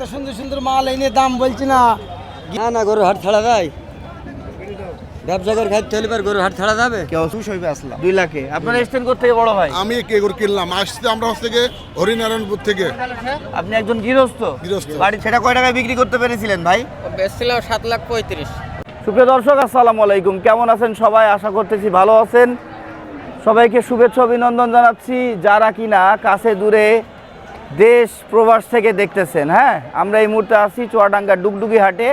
এত সুন্দর সুন্দর মাল এনে দাম বলছি না। না না গরু হাট ছাড়া যায়। ব্যবসা করে খাইতে হলে পর গরু হাট ছাড়া যাবে। কেউ খুশ হইবে আসলাম। দুই লাখে। আপনারা এসছেন থেকে বড় ভাই? আমি কে করে কিনলাম। আসছি আমরা হচ্ছে থেকে হরিনারায়ণপুর থেকে। আপনি একজন গৃহস্থ। গৃহস্থ। বাড়ি সেটা কয় টাকায় বিক্রি করতে পেরেছিলেন ভাই? বেচছিল সাত লাখ পঁয়ত্রিশ। সুপ্রিয় দর্শক আসসালামু আলাইকুম। কেমন আছেন সবাই? আশা করতেছি ভালো আছেন। সবাইকে শুভেচ্ছা অভিনন্দন জানাচ্ছি। যারা কিনা কাছে দূরে দেশ প্রবাস থেকে দেখতেছেন হ্যাঁ? আমরা এই মুহূর্তে আছি চুয়াডাঙ্গা ডুগডুগি হাটে।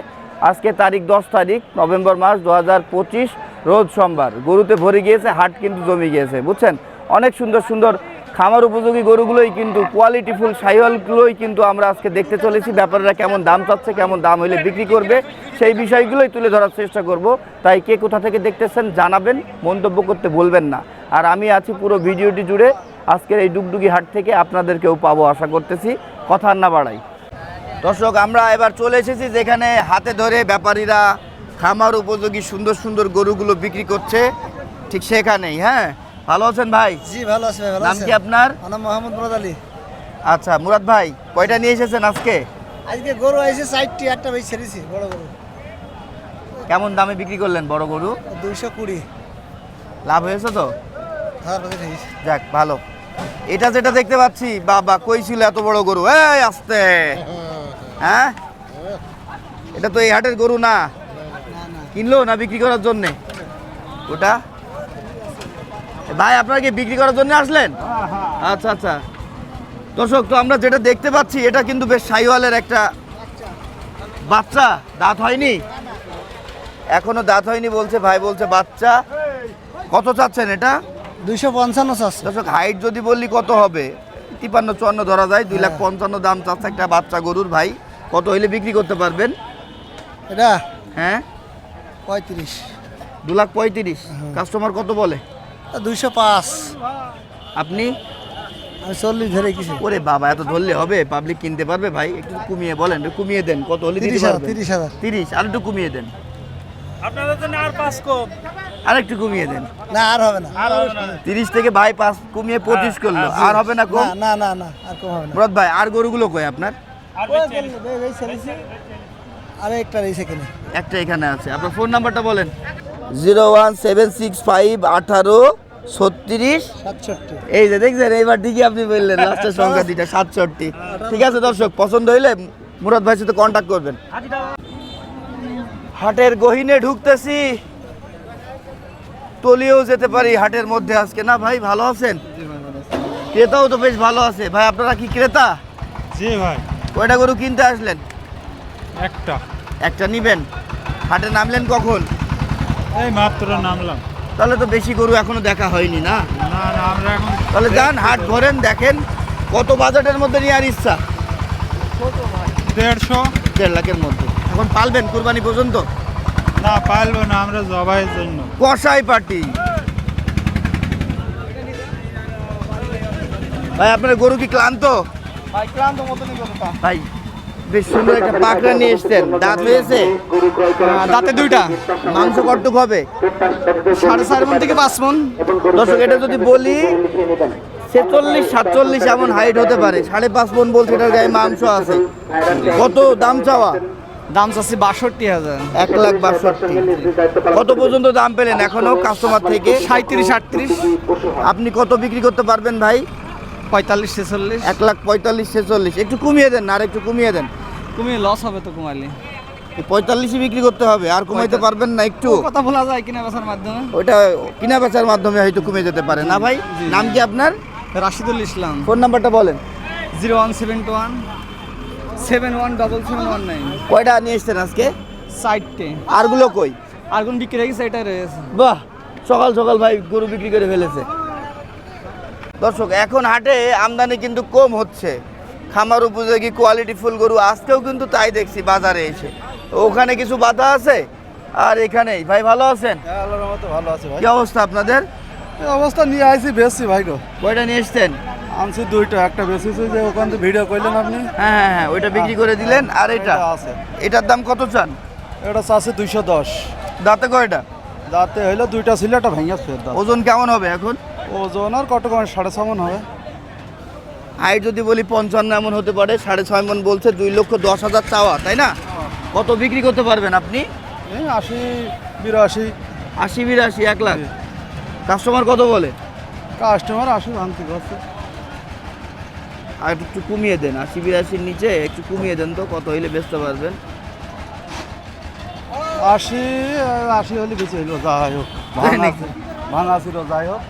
আজকে তারিখ দশ তারিখ, নভেম্বর মাস দু হাজার পঁচিশ, রোজ সোমবার। গরুতে ভরে গিয়েছে, হাট কিন্তু জমে গিয়েছে, বুঝছেন? অনেক সুন্দর সুন্দর খামার উপযোগী গরুগুলোই কিন্তু কোয়ালিটিফুল সাইওয়ালগুলোই কিন্তু আমরা আজকে দেখতে চলেছি। ব্যাপারীরা কেমন দাম চাচ্ছে, কেমন দাম হইলে বিক্রি করবে, সেই বিষয়গুলোই তুলে ধরার চেষ্টা করব। তাই কে কোথা থেকে দেখতেছেন জানাবেন, মন্তব্য করতে বলবেন না। আর আমি আছি পুরো ভিডিওটি জুড়ে। আজকের এই ডুগডুগি হাট থেকে আপনাদেরকেও পাবো আশা করতেছি। কথা আর না বাড়াই। দর্শক আমরা এবার চলে এসেছি যেখানে হাতে ধরে ব্যাপারীরা খামার উপযোগী সুন্দর সুন্দর গরুগুলো বিক্রি করছে। ঠিক সেখানেই হ্যাঁ? ভালো আছেন ভাই? জি ভালো আছেন নাম কি আপনার? আমার মোহাম্মদ মুরাদ আলী। আচ্ছা মুরাদ ভাই কয়টা নিয়ে এসেছেন আজকে? আজকে গরু আইছে চারটি একটা ভাই ছেড়েছি বড় গরু। কেমন দামে বিক্রি করলেন বড় গরু? দুইশো কুড়ি। লাভ হয়েছে তো? করে যাক ভালো। এটা যেটা দেখতে পাচ্ছি, বাবা, কই ছিল এত বড় গরু? এই, আস্তে। হ্যাঁ? এটা তো এই হাটের গরু না? কিনলো না বিক্রি করার জন্যে? ওটা? ভাই, আপনারা কি বিক্রি করার জন্য আসলেন? আচ্ছা আচ্ছা। দর্শক, তো আমরা যেটা দেখতে পাচ্ছি, এটা কিন্তু বেশ সাইওয়ালের একটা বাচ্চা। দাঁত হয়নি? এখনও দাঁত হয়নি বলছে, ভাই বলছে বাচ্চা। কত চাচ্ছেন এটা? দুইশো পঞ্চান্ন চাচ্ছে। দর্শক হাইট যদি বললি কত হবে? তিপান্ন চুয়ান্ন ধরা যায় দুই লাখ পঞ্চান্ন দাম চাচ্ছে একটা বাচ্চা গরুর ভাই। কত হইলে বিক্রি করতে পারবেন? এটা? হ্যাঁ? পঁয়ত্রিশ। দু লাখ পঁয়ত্রিশ। কাস্টমার কত বলে? দুইশো পাঁচ। আপনি? চল্লিশ ধরে কিছু ওরে বাবা এত ধরলে হবে? পাবলিক কিনতে পারবে ভাই? একটু কমিয়ে বলেন একটু কমিয়ে দেন। কত হলে তিরিশ হাজার তিরিশ হাজার। তিরিশ আর একটু কমিয়ে দেন। আর একটু কমিয়ে দেন। না আর হবে না। তিরিশ থেকে ভাই পাঁচ কমিয়ে পঁচিশ করল। আর হবে না কম? না না না আর কম হবে না। মুরাদ ভাই আর গরুগুলো কই আপনার। আর একটা রয়েছে কিনে একটা এখানে আছে। আপনার ফোন নাম্বারটা বলেন। Zero one seven six five আঠারো ছত্রিশ। এই যে দেখছেন এইবার ঠিকই আপনি বললেন লাস্টের সংখ্যা দুইটা সাতষট্টি। ঠিক আছে দর্শক পছন্দ হইলে মুরাদ ভাইয়ের সাথে কন্ট্যাক্ট করবেন। হাটের গহিনে ঢুকতেছি। তলিয়েও যেতে পারি হাটের মধ্যে আজকে। না ভাই ভালো আছেন? ক্রেতাও তো বেশ ভালো আছে। ভাই আপনারা কি ক্রেতা? জি ভাই। কয়টা গরু কিনতে আসলেন? একটা। একটা নিবেন? হাটে নামলেন কখন? এই মাত্র নামলাম। তাহলে তো বেশি গরু এখনও দেখা হয়নি না? না না আমরা এখন তাহলে যান হাট ধরেন দেখেন কত বাজেটের মধ্যে নেওয়ার ইচ্ছা। দেড়শো। দেড় লাখের মধ্যে। এখন পালবেন কুরবানি পর্যন্ত? না পারব না আমরা জবাইয়ের জন্য। কষাই পার্টি। ভাই আপনার গরু কি ক্লান্ত? ভাই ক্লান্ত মতনই গরুটা। ভাই বেশ সুন্দর একটা পাকড়া নিয়ে এসছেন। দাঁত হয়েছে? দাঁতে দুইটা। মাংস কটুক হবে? সাড়ে চার মন থেকে পাঁচ মন। দর্শক এটা যদি বলি ছেচল্লিশ সাতচল্লিশ এমন হাইট হতে পারে। সাড়ে পাঁচ মন বলছে এটার গায়ে মাংস আছে। কত দাম চাওয়া? দাম চাচ্ছি বাষট্টি হাজার। এক লাখ বাষট্টি। কত পর্যন্ত দাম পেলেন এখনও কাস্টমার থেকে? সাঁত্রিশ আটত্রিশ। আপনি কত বিক্রি করতে পারবেন ভাই? পঁয়তাল্লিশ ছেচল্লিশ। এক লাখ পঁয়তাল্লিশ ছেচল্লিশ। একটু কমিয়ে দেন আর একটু কমিয়ে দেন। কমিয়ে লস হবে তো কমাইলে পঁয়তাল্লিশই বিক্রি করতে হবে আর কমাইতে পারবেন না একটু। কথা বলা যায় কিনা বেচার মাধ্যমে? ওইটা কিনা বেচার মাধ্যমে হয়তো কমে যেতে পারে না ভাই? নাম কি আপনার? রাশিদুল ইসলাম। ফোন নাম্বারটা বলেন। Zero one seven two one seven one double seven one nine কয়টা নিয়ে এসছেন আজকে? সাইডটে আরগুলো কই? আর কোন বিক্রি হয়ে গেছে এটা রয়েছে বাহ সকাল সকাল ভাই গরু বিক্রি করে ফেলেছে। দর্শক এখন হাটে আমদানি কিন্তু কম হচ্ছে। খামার উপযোগী কোয়ালিটি ফুল গরু আজকেও কিন্তু তাই দেখছি বাজারে এসে। ওখানে কিছু বাধা আছে? আর এখানেই। ভাই ভালো আছেন? ভালো আছে ভাই। কি অবস্থা আপনাদের? অবস্থা নিয়ে আইছি বেশি ভাই গো। কয়টা নিয়ে এসছেন? আনছি দুইটা একটা বেশি যে ওখান থেকে ভিডিও করলেন আপনি? হ্যাঁ হ্যাঁ হ্যাঁ ওইটা বিক্রি করে দিলেন আর এটা আছে। এটার দাম কত চান? এটা চাচ্ছে দুইশো দশ। দাঁতে কয়টা? দাঁতে হইল দুইটা ছিল একটা ভেঙে ফের ওজন কেমন হবে এখন? ওজন আর কত কম সাড়ে ছ মন হবে। হাইট যদি বলি পঞ্চান্ন এমন হতে পারে সাড়ে ছয় মন বলছে দুই লক্ষ দশ হাজার চাওয়া তাই না? কত বিক্রি করতে পারবেন আপনি? আশি বিরাশি। আশি বিরাশি এক লাখ। কাস্টমার কত বলে? কাস্টমার আশি ভাঙতি করছে। আর একটু কমিয়ে দেন আশি বিরাশির নিচে একটু কমিয়ে দেন তো কত হইলে বেচতে পারবেন? আশি আশি হলে বেশি হইল যা হোক। ভাঙা ছিল যাই হোক।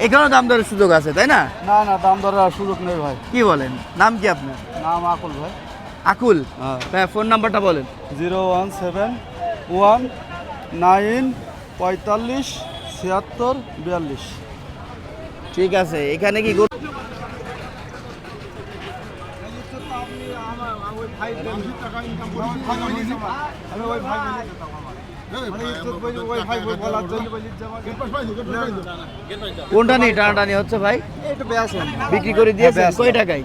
এখানেও দাম দরের সুযোগ আছে তাই না? না না দাম দরের সুযোগ নেই ভাই। কি বলেন? নাম কি আপনার? নাম আকুল ভাই। আকুল? হ্যাঁ। হ্যাঁ ফোন নাম্বারটা বলেন। Zero one seven one nine পঁয়তাল্লিশ ছিয়াত্তর বিয়াল্লিশ। ঠিক আছে এখানে কি গরু- কোনটা নেই? টানাটানি হচ্ছে ভাই? বিক্রি করে দিয়েছেন? হ্যাঁ, কয় টাকায়?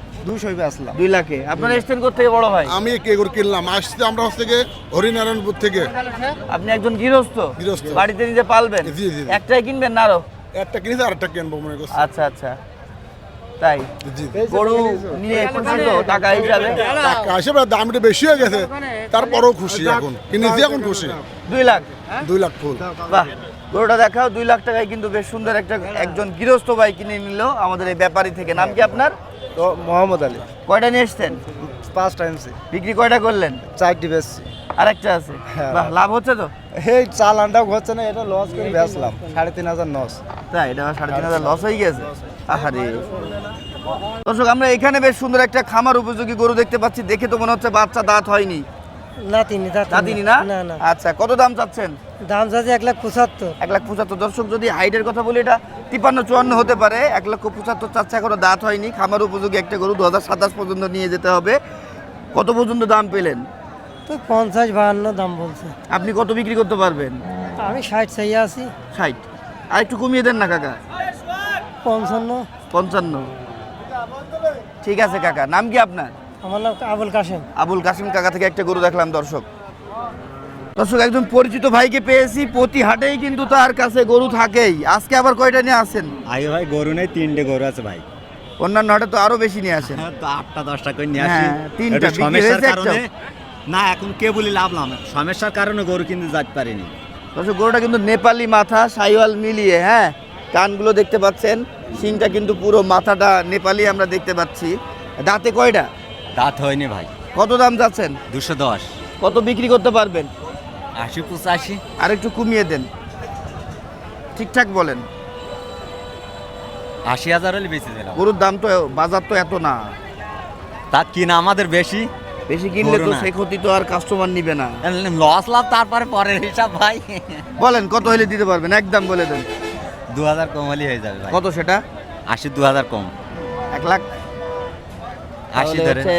দুই লাখে। আপনারা এসছেন থেকে বড় ভাই? আমি কে গরু কিনলাম। আসছি আমরা হচ্ছে হরিনারায়ণপুর থেকে। আপনি একজন গৃহস্থ? গৃহস্থ। বাড়িতে নিজে পালবেন। একটাই কিনবেন না আরও? একটা কিনেছি আর একটা কিনবো মনে করছি। আচ্ছা আচ্ছা। তাই? গরু নিয়ে খুশি তো টাকা হিসাবে। টাকা হিসেবে দাম একটু বেশি হয়ে গেছে। তারপরেও খুশি এখন। কিনেছি এখন খুশি? দুই লাখ। দুই লাখ ফুল। বাহ গরুটা দেখাও দুই লাখ টাকায় কিন্তু বেশ সুন্দর একটা একজন গৃহস্থ ভাই কিনে নিল আমাদের এই ব্যাপারী থেকে। নাম কি আপনার? তো মোহাম্মদ আলী। কয়টা নিয়ে এসছেন? পাঁচ টাইমসে বিক্রি কয়টা করলেন? চারটি বেচছি। আরেকটা আছে? হ্যাঁ। বাহ লাভ হচ্ছে তো? এই চাল আন্ডাও হচ্ছে না এটা লস করে বেচলাম। সাড়ে তিন হাজার নস তাই এটা সাড়ে তিন হাজার লস হয়ে গেছে। আহারে। দর্শক আমরা এখানে বেশ সুন্দর একটা খামার উপযোগী গরু দেখতে পাচ্ছি। দেখে তো মনে হচ্ছে বাচ্চা দাঁত হয়নি। নাতিনি না? না না। আচ্ছা কত দাম চাচ্ছেন? দাম চাচ্ছে এক লাখ পঁচাত্তর। এক লাখ পঁচাত্তর। দর্শক যদি হাইটের কথা বলি এটা তিপ্পান্ন চুয়ান্ন হতে পারে। এক লক্ষ পঁচাত্তর চাচ্ছে এখনও দাঁত হয়নি। খামার উপযোগী একটা গরু দু হাজার সাতাশ পর্যন্ত নিয়ে যেতে হবে। কত পর্যন্ত দাম পেলেন? তো পঞ্চাশ বাহান্ন দাম বলছে। আপনি কত বিক্রি করতে পারবেন? আমি ষাট চাই আছি ষাট। আর একটু কমিয়ে দেন না কাকা। পঞ্চান্ন। পঞ্চান্ন। ঠিক আছে কাকা। নাম কি আপনার? আমার নাম আবুল কাশেম। আবুল কাসিম কাকা থেকে একটা গরু দেখলাম দর্শক। দর্শক একজন পরিচিত ভাইকে পেয়েছি প্রতি হাটেই কিন্তু তার কাছে গরু থাকেই। আজকে আবার কয়টা নিয়ে আসেন? আগে ভাই গরু নেই তিনটে গরু আছে ভাই। অন্যান্য হাটে তো আরও বেশি নিয়ে আসেন। তো আটটা দশটা করে নিয়ে হ্যাঁ, তিনটা। সমস্যার কারণে না এখন কে বলি লাভ লাভ সমস্যার কারণে গরু কিনতে যেতে পারিনি। দর্শক গরুটা কিন্তু নেপালি মাথা সাইওয়াল মিলিয়ে হ্যাঁ? কানগুলো দেখতে পাচ্ছেন সিংটা কিন্তু পুরো মাথাটা নেপালি আমরা দেখতে পাচ্ছি। দাঁতে কয়টা? দাঁত হয়নি ভাই। কত দাম যাচ্ছেন? দুশো দশ। কত বিক্রি করতে পারবেন? আশি পঁচাশি। আর একটু কমিয়ে দেন। ঠিকঠাক বলেন। আশি হাজার হলে বেঁচে দিলাম গরুর দাম তো বাজার তো এত না। তা কিনা আমাদের বেশি। বেশি কিনলে তো সে ক্ষতি তো আর কাস্টমার নিবে না। লস লাভ তারপরে পরের হিসাব ভাই। বলেন কত হলে দিতে পারবেন? একদম বলে দেন। দু হাজার কম হলেই হয়ে যাবে ভাই। কত সেটা? আশি দু হাজার কম। এক লাখ? আশি হচ্ছে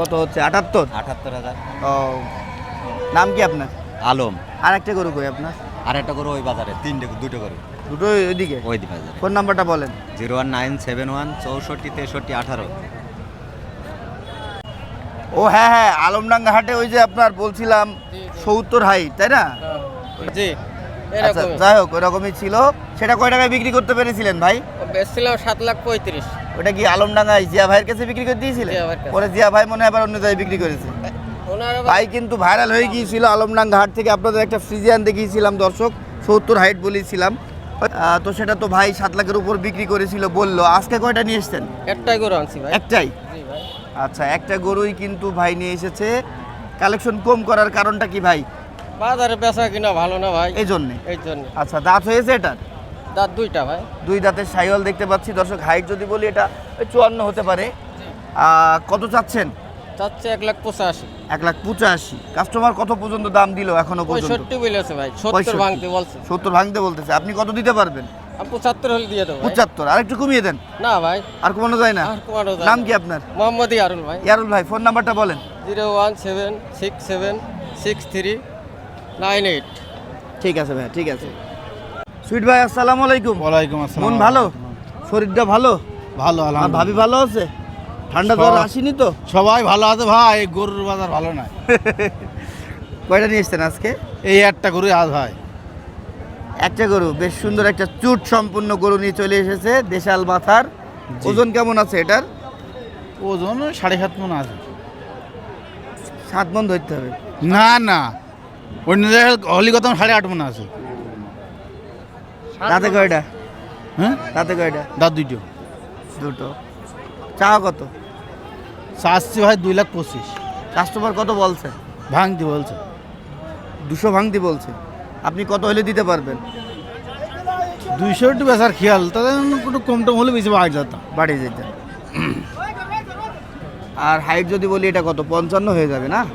কত হচ্ছে? আটাত্তর? আটাত্তর হাজার। ও নাম কি আপনার? আলম। আর একটা গরু কই আপনার? আর একটা করে ওই বাজারে তিনটে দুটো করে দুটো ওইদিকে? ওই বাজারে। ফোন নাম্বারটা বলেন। Zero one nine seven one চৌষট্টি তেষট্টি আঠারো। ও হ্যাঁ হ্যাঁ আলমডাঙ্গা হাটে ওই যে আপনার বলছিলাম সত্তর হাইট তাই না? জি। আচ্ছা যাই হোক ওরকমই ছিল। সেটা কয় টাকায় বিক্রি করতে পেরেছিলেন ভাই? বেচছিলাম সাত লাখ পঁয়ত্রিশ। ওটা কি আলমডাঙ্গায় জিয়া ভাইয়ের কাছে বিক্রি করে দিয়েছিলেন। পরে জিয়া ভাই মনে হয় আবার অন্য জায়গায় বিক্রি করেছে। ভাই কিন্তু ভাইরাল হয়ে গিয়েছিল আলমডাঙ্গা হাট থেকে। আপনাদের একটা ফ্রিজিয়ান দেখিয়েছিলাম দর্শক। সত্তর হাইট বলেছিলাম। তো সেটা তো ভাই সাত লাখের উপর বিক্রি করেছিল বলল। আজকে কয়টা নিয়ে এসছেন? একটাই করে আনছি ভাই। একটাই? আচ্ছা একটা গরুই কিন্তু ভাই নিয়ে এসেছে। কালেকশন কম করার কারণটা কি ভাই? বাজারে বেচা কিনা ভালো না ভাই। এই জন্যে? এই জন্য। আচ্ছা দাঁত হয়েছে এটা দাঁত দুইটা ভাই। দুই দাঁতের সাইওয়াল দেখতে পাচ্ছি। দর্শক হাইট যদি বলি এটা চুয়ান্ন হতে পারে। কত চাচ্ছেন? চাচ্ছে এক লাখ পঁচাশি। এক লাখ পঁচাশি। কাস্টমার কত পর্যন্ত দাম দিল এখনও পঁয়ষট্টি বলেছে ভাই সত্তর ভাঙতে বলছে। সত্তর ভাঙতে বলতেছে। আপনি কত দিতে পারবেন? পঁচাত্তর হলে দিয়ে দেবো পঁচাত্তর। আর একটু কমিয়ে দেন। না ভাই। আর কমানো যায় না? নাম কি আপনার? মোহাম্মদ ইয়ারুল ভাই। ইয়ারুল ভাই ফোন নাম্বারটা বলেন। Zero one seven six seven six three nine eight. ঠিক আছে ভাই ঠিক আছে। সুইট ভাই আসসালামু আলাইকুম। ওয়ালাইকুম আসসালাম। মন ভালো? শরীরটা ভালো? ভালো আর ভাবি ভালো আছে? ঠান্ডা জ্বর আসেনি তো? সবাই ভালো আছে ভাই গরুর বাজার ভালো নাই। কয়টা নিয়ে এসছেন আজকে? এই একটা গরু আজ ভাই। একটা গরু বেশ সুন্দর একটা চুট সম্পূর্ণ গরু নিয়ে চলে এসেছে দেশাল মাথার। ওজন কেমন আছে এটার? ওজন সাড়ে সাত মন আছে। সাত মন ধরতে হবে। না না। অন্য জায়গায় হলিগতম সাড়ে আট মন আছে। তাতে কয়টা? হ্যাঁ? তাতে কয়টা? দাঁত দুইটো। দুটো। চাওয়া কত? চাচ্ছি ভাই দুই লাখ পঁচিশ। কাস্টমার কত বলছে? ভাঙতি বলছে। দুশো ভাঙতি বলছে। আপনি কত হলে দিতে পারবেন? দুইশো একটু বেচার খেয়াল তাদের একটু কম টম হলে বেশি বাড়ি যেতাম বাড়ি যেতে। আর হাইট যদি বলি এটা কত? পঞ্চান্ন হয়ে যাবে না?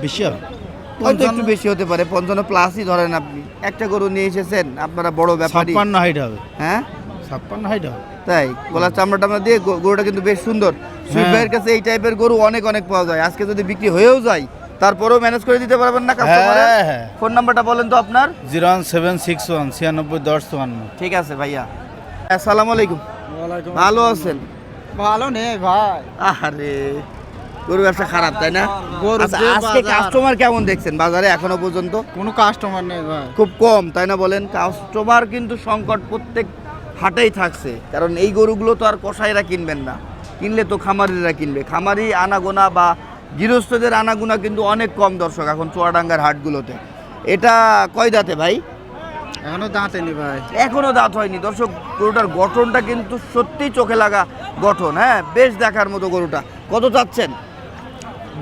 বেশি হবে। হয়তো একটু বেশি হতে পারে পঞ্চান্ন প্লাসই ধরেন আপনি। একটা গরু নিয়ে এসেছেন আপনারা বড় ব্যাপারী। ছাপ্পান্ন হাইট হবে। হ্যাঁ? ছাপ্পান্ন হাইট হবে। তাই গলার চামড়া টামড়া দিয়ে গরুটা কিন্তু বেশ সুন্দর। সুইট ভাইয়ের কাছে এই টাইপের গরু অনেক অনেক পাওয়া যায়। আজকে যদি বিক্রি হয়েও যায় তারপরেও ম্যানেজ করে দিতে পারবেন না কাস্টমারের হ্যাঁ, হ্যাঁ। ফোন নাম্বারটা বলেন তো আপনার। Zero one seven six one ছিয়ানব্বই দশ চুয়ান্ন। ঠিক আছে ভাইয়া। আসসালামু আলাইকুম। ভালো আছেন? ভালো নেই ভাই। আরে। গরু ব্যবসা খারাপ তাই না? আচ্ছা, আজকে কাস্টমার কেমন দেখছেন বাজারে এখনও পর্যন্ত? কোনো কাস্টমার নেই ভাই। খুব কম তাই না বলেন? কাস্টমার কিন্তু সংকট প্রত্যেক হাটেই থাকছে। কারণ এই গরুগুলো তো আর কসাইরা কিনবেন না। কিনলে তো খামারিরা কিনবে। খামারি আনাগোনা বা গৃহস্থদের আনাগোনা কিন্তু অনেক কম দর্শক এখন চুয়াডাঙ্গার হাটগুলোতে। এটা কয় দাঁতে ভাই? এখনও দাঁতে নি ভাই। এখনও দাঁত হয়নি। দর্শক গরুটার গঠনটা কিন্তু সত্যিই চোখে লাগা গঠন হ্যাঁ? বেশ দেখার মতো গরুটা। কত চাচ্ছেন?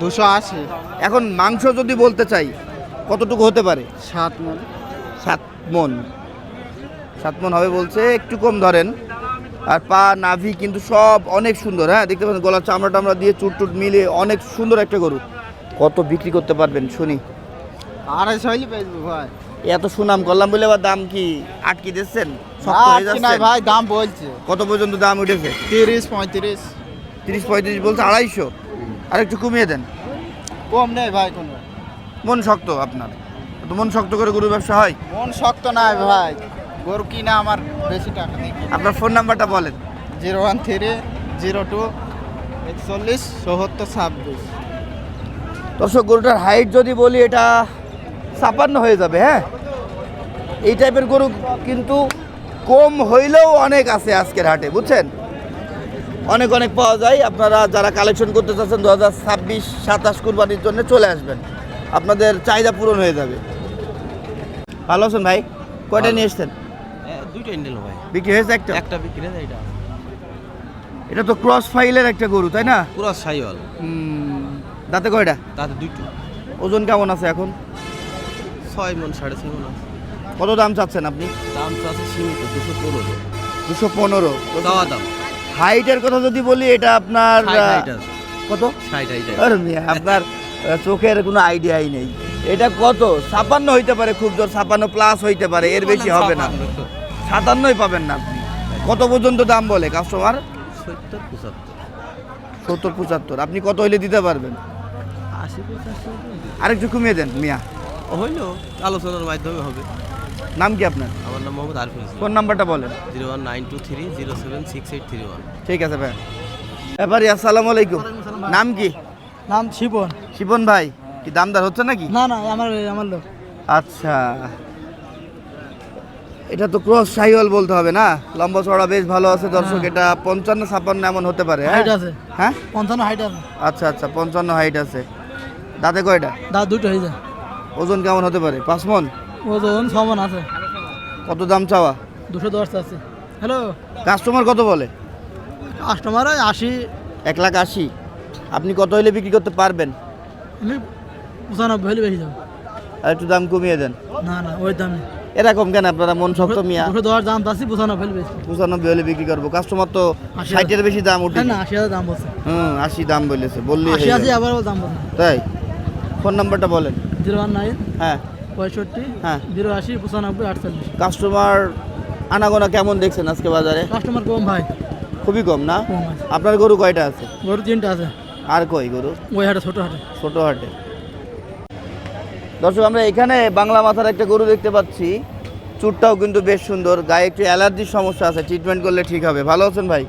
দুশো আশি। এখন মাংস যদি বলতে চাই কতটুকু হতে পারে? সাত মন। সাত মন। সাত মন হবে বলছে একটু কম ধরেন। আর পা নাভি কিন্তু সব অনেক সুন্দর হ্যাঁ? দেখতে পাচ্ছেন গলার চামড়া টামড়া দিয়ে চুট টুট মিলে অনেক সুন্দর একটা গরু। কত বিক্রি করতে পারবেন শুনি। আড়াইশো হইলে ভাই। এত সুনাম করলাম বলে আবার দাম কি আটকে দিচ্ছেন? ভাই দাম বলছে। কত পর্যন্ত দাম উঠেছে? তিরিশ পঁয়ত্রিশ। তিরিশ পঁয়ত্রিশ বলছে আড়াইশো। আর একটু কমিয়ে দেন। কম নেই ভাই কোনো মন শক্ত আপনার। তো মন শক্ত করে গরু ব্যবসা হয়? মন শক্ত নাই ভাই। গরু কিনা আমার বেশি টাকা নেই। আপনার ফোন নাম্বারটা বলেন। Zero one three zero two একচল্লিশ চৌহত্তর ছাব্বিশ। দর্শক গরুটার হাইট যদি বলি এটা ছাপান্ন হয়ে যাবে হ্যাঁ? এই টাইপের গরু কিন্তু কম হইলেও অনেক আছে আজকের হাটে বুঝছেন? অনেক অনেক পাওয়া যায়। আপনারা যারা কালেকশন করতে চাচ্ছেন দু হাজার ছাব্বিশ সাতাশ কুরবানির জন্য চলে আসবেন। আপনাদের চাহিদা পূরণ হয়ে যাবে। ভালো আছেন ভাই? কয়টা নিয়ে এসছেন? দুইটাই নিল ভাই। বিক্রি হয়েছে একটা? একটা বিক্রি না এটা এটা তো ক্রস ফাইলের একটা গরু তাই না? পুরো সাইওয়াল দাঁতে কয়টা? তাতে দুইটো। ওজন কেমন আছে এখন? ছয় মন সাড়ে ছয় মন আছে। কত দাম চাচ্ছেন আপনি? দাম আছে সীমিত দুশো পনেরো। দুশো পনেরো। দাম। হাইটের কথা যদি বলি এটা আপনার কত? আপনার চোখের কোনো আইডিয়াই নেই। এটা কত? ছাপান্ন হইতে পারে খুব জোর ছাপান্ন প্লাস হইতে পারে এর বেশি হবে না। সাতান্নই পাবেন না আপনি। কত পর্যন্ত দাম বলে কাস্টমার সত্তর পঁচাত্তর। সত্তর পঁচাত্তর। আপনি কত হইলে দিতে পারবেন? আরেকটু কমিয়ে দেন মিয়া। হইল আলোচনার মাধ্যমে হবে। নাম কি আপনার? আমার নাম মোহাম্মদ ইসলাম। ফোন নাম্বারটা বলেন। Zero one nine two three zero seven six eight three one. ঠিক আছে ভাই। এবারে আসসালামু আলাইকুম। নাম কি? নাম শিবন। শিবন ভাই কি দামদার হচ্ছে নাকি? না না আমার আমার লোক। আচ্ছা। এটা তো ক্রস সাইওয়াল বলতে হবে না? লম্বা চড়া বেশ ভালো আছে দর্শক এটা পঞ্চান্ন ছাপান্ন এমন হতে পারে হ্যাঁ? হাইট আছে। হ্যাঁ? পঞ্চান্ন হাইট আছে। আচ্ছা আচ্ছা পঞ্চান্ন হাইট আছে। দাঁতে কয়টা? দাঁত দুটো হয়ে যায়। ওজন কেমন হতে পারে? পাঁচ মন? ওজন ছমন আছে। কত দাম চাওয়া? দুশো দশ আছে হ্যালো কাস্টমার কত বলে? কাস্টমার আশি। এক লাখ আশি। আপনি কত হলে বিক্রি করতে পারবেন? আমি পঁচানব্বই হলে বেশি যাব। আর একটু দাম কমিয়ে দেন। না না ওই দামে এরকম কেন? আপনারা মন শক্ত মিয়া। দুশো দশ দাম চাচ্ছি পঁচানব্বই হলে বেশি। পঁচানব্বই হলে বিক্রি করব। কাস্টমার তো ষাটের বেশি দাম উঠে হ্যাঁ না আশি হাজার দাম বলছে। হুম আশি দাম বলেছে বললি আশি আশি আবার দাম বলছে। তাই? ফোন নাম্বারটা বলেন। জিরো ওয়ান নাইন হ্যাঁ। পঁয়ষট্টি হ্যাঁ। জিরো আশি পঁচানব্বই আটচল্লিশ। কাস্টমার আনাগোনা কেমন দেখছেন আজকে বাজারে? কাস্টমার কম ভাই। খুবই কম না? আপনার গরু কয়টা আছে? গরু তিনটা আছে। আর কই গরু? ওই হাটে ছোটো হাটে। ছোট হাটে। দর্শক আমরা এখানে বাংলা মাথার একটা গরু দেখতে পাচ্ছি। চুটটাও কিন্তু বেশ সুন্দর। গায়ে একটু অ্যালার্জির সমস্যা আছে ট্রিটমেন্ট করলে ঠিক হবে। ভালো আছেন ভাই?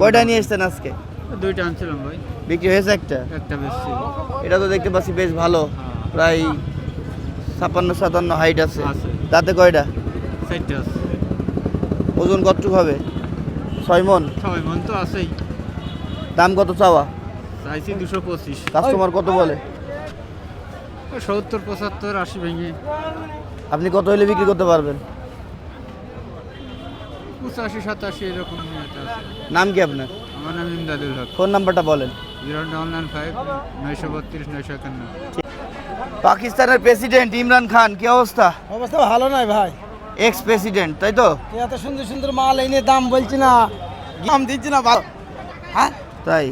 কয়টা নিয়ে এসছেন আজকে? দুইটা আনছিলাম ভাই। বিক্রি হয়েছে একটা? একটা বেশি এটা তো দেখতে পাচ্ছি বেশ ভালো। প্রায় ছাপান্ন সাতান্ন হাইট আছে। তাতে কয়টা? আছে। ওজন কতটুকু হবে? ছয় মন? ছয় মন তো আছেই। দাম কত চাওয়া? চাইছি দুশো পঁচিশ। কাস্টমার কত বলে? সত্তর পঁচাত্তর আশি ভেঙে। আপনি কত হলে বিক্রি করতে পারবেন? পঁচাশি সাতাশি এরকম নাম কি আপনার? আমার নাম ইমদাদুল হক। ফোন নাম্বারটা বলেন। জিরো ডাবল নাইন ফাইভ নয়শো বত্রিশ নয়শো একান্ন। পাকিস্তানের প্রেসিডেন্ট ইমরান খান কি অবস্থা? অবস্থা ভালো নয় ভাই। এক্স প্রেসিডেন্ট তাই তো? এত সুন্দর সুন্দর মাল এনে দাম বলছি না দাম দিচ্ছি না ভালো। হ্যাঁ? তাই?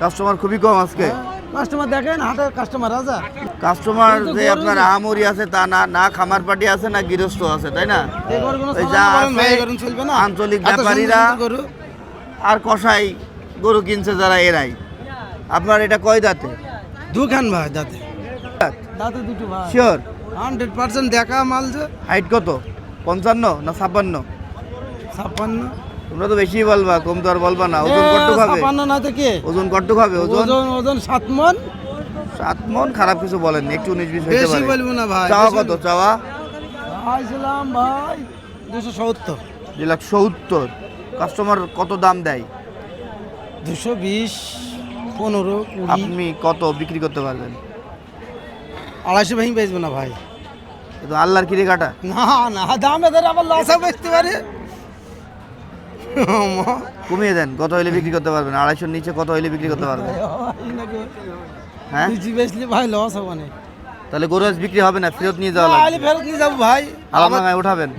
কাস্টমার খুবই কম আজকে। কাস্টমার দেখেন হাটে কাস্টমার আছে কাস্টমার যে আপনার আহামরি আছে তা না না খামার পাটি আছে না গৃহস্থ আছে তাই না? যা আছে, আঞ্চলিক ব্যাপারীরা গরু। আর কষাই গরু কিনছে যারা এরাই। আপনার এটা কয় দাঁতে? দুখান ভাই দাঁতে। দাঁতে দুটো ভাই। শিওর হান্ড্রেড পার্সেন্ট দেখা মাল যে। হাইট কত? পঞ্চান্ন না ছাপ্পান্ন? ছাপ্পান্ন। তোমরা তো বেশি বলবা কম তো আর বলবা না। ওজন কট্টু খাবে? ছাপ্পান্ন না তো কে? ওজন কট্টু খাবে? ওজন? ওজন ওজন সাত মন? সাত মন? খারাপ কিছু বলেননি। একটু উনিশ বিশ হইতে বেশি বলব না ভাই চাওয়া কত? চাওয়া? ভাইছিলাম ভাই দুশো সত্তর। দুই লাখ সত্তর। কাস্টমার কত দাম দেয়? দুশো বিশ পনেরো আপনি কত বিক্রি করতে পারবেন? আড়াইশো ভেঙে বেচবো না ভাই। কিন্তু আল্লাহর কিরে কাটা। না না দাম এদের আবার লসও বেচতে পারে। কমিয়ে দেন কত হইলে বিক্রি করতে পারবেন? আড়াইশোর নিচে কত হইলে বিক্রি করতে পারবেন? হ্যাঁ? লুচি বেচলে ভাই লস হবে না। তাহলে গরু আজ বিক্রি হবে না ফেরত নিয়ে যাওয়া লাগবে। ফেরত নিয়ে যাব ভাই। আলমডাঙ্গায় উঠাবেন?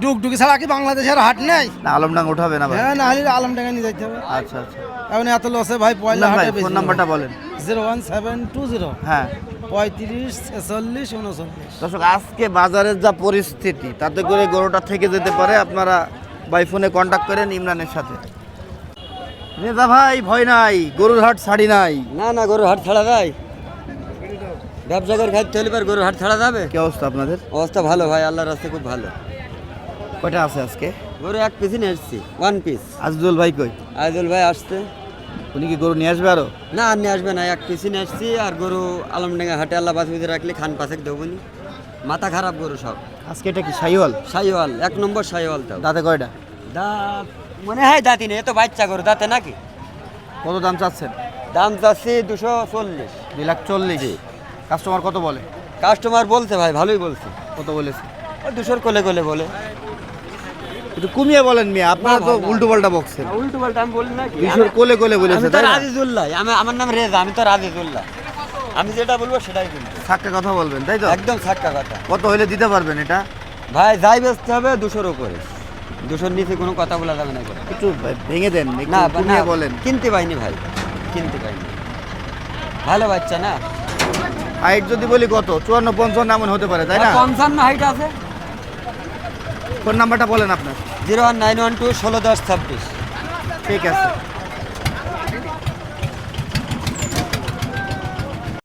ডুকডুকি ছাড়া কি বাংলাদেশের হাট নেই? না আলমডাঙ্গা উঠাবে না ভাই। হ্যাঁ না হলে আলমডাঙ্গা নিয়ে যাইতে হবে। আচ্ছা আচ্ছা। এখন এত লসে ভাই পয়লা হাটে ফোন নাম্বারটা বলেন। Zero one seven two zero. হ্যাঁ। পঁয়ত্রিশ ছেচল্লিশ উনচল্লিশ। দর্শক আজকে বাজারের যা পরিস্থিতি তাতে করে গরুটা থেকে যেতে পারে আপনারা বাই ফোনে কন্ট্যাক্ট করেন ইমরানের সাথে। নেতা ভাই ভয় নাই গরুর হাট ছাড়ি নাই। না না গরু হাট ছাড়া যায় ব্যবসা করে খাইতে হলে পর গরু হাট ছাড়া যাবে। কি অবস্থা আপনাদের? অবস্থা ভালো ভাই আল্লাহর রাস্তায় খুব ভালো। কয়টা আছে আজকে? গরু এক পিসই নিয়ে এসছি ওয়ান পিস আজদুল ভাই কই? আইজুল ভাই আসতে উনি কি গরু নিয়ে আসবে আরও? না আর নিয়ে আসবে না। এক পিসই নিয়ে আসছি আর গরু আলমডাঙ্গা হাটে আল্লাহ বাসবিতে রাখলে খান পাশেক দেবনি মাথা খারাপ গরু সব। আজকে এটা কি সাইওয়াল? সাইওয়াল এক নম্বর সাইওয়াল তাও। দাঁতে কয়টা? দাঁত মনে হয় দাঁতি নেই এ তো বাচ্চা গরু দাঁতে নাকি? কত দাম চাচ্ছেন? দাম চাচ্ছি দুশো চল্লিশ। দুই লাখ চল্লিশ। কাস্টমার কত বলে? কাস্টমার বলছে ভাই ভালোই বলছে। কত বলেছে? দুশোর কোলে কোলে বলে। একটু কমিয়ে বলেন মিয়া আপনারা তো উল্টো পাল্টা বকছেন। উল্টো পাল্টা আমি বলি নাকি দুইশোর কোলে কোলে আমি তো রাজিজুল্লাহ আমি আমার নাম রেজা আমি তো রাজিজুল্লাহ। আমি যেটা বলব সেটাই বলব সাক্কা কথা বলবেন তাই তো? একদম সাক্কা কথা। কত হইলে দিতে পারবেন এটা? ভাই যাই বেচতে হবে দুশোর উপরে। দুশোর নিচে কোনো কথা বলা যাবে না। একটু ভেঙে দেন না না বলেন। কিনতে পাইনি ভাই কিনতে পাইনি। ভালো বাচ্চা না? হাইট যদি বলি কত? চুয়ান্ন পঞ্চান্ন এমন হতে পারে তাই না? পঞ্চান্ন হাইট আছে। ফোন নাম্বারটা বলেন আপনার। Zero one nine one two ষোলো দশ ছাব্বিশ। ঠিক আছে।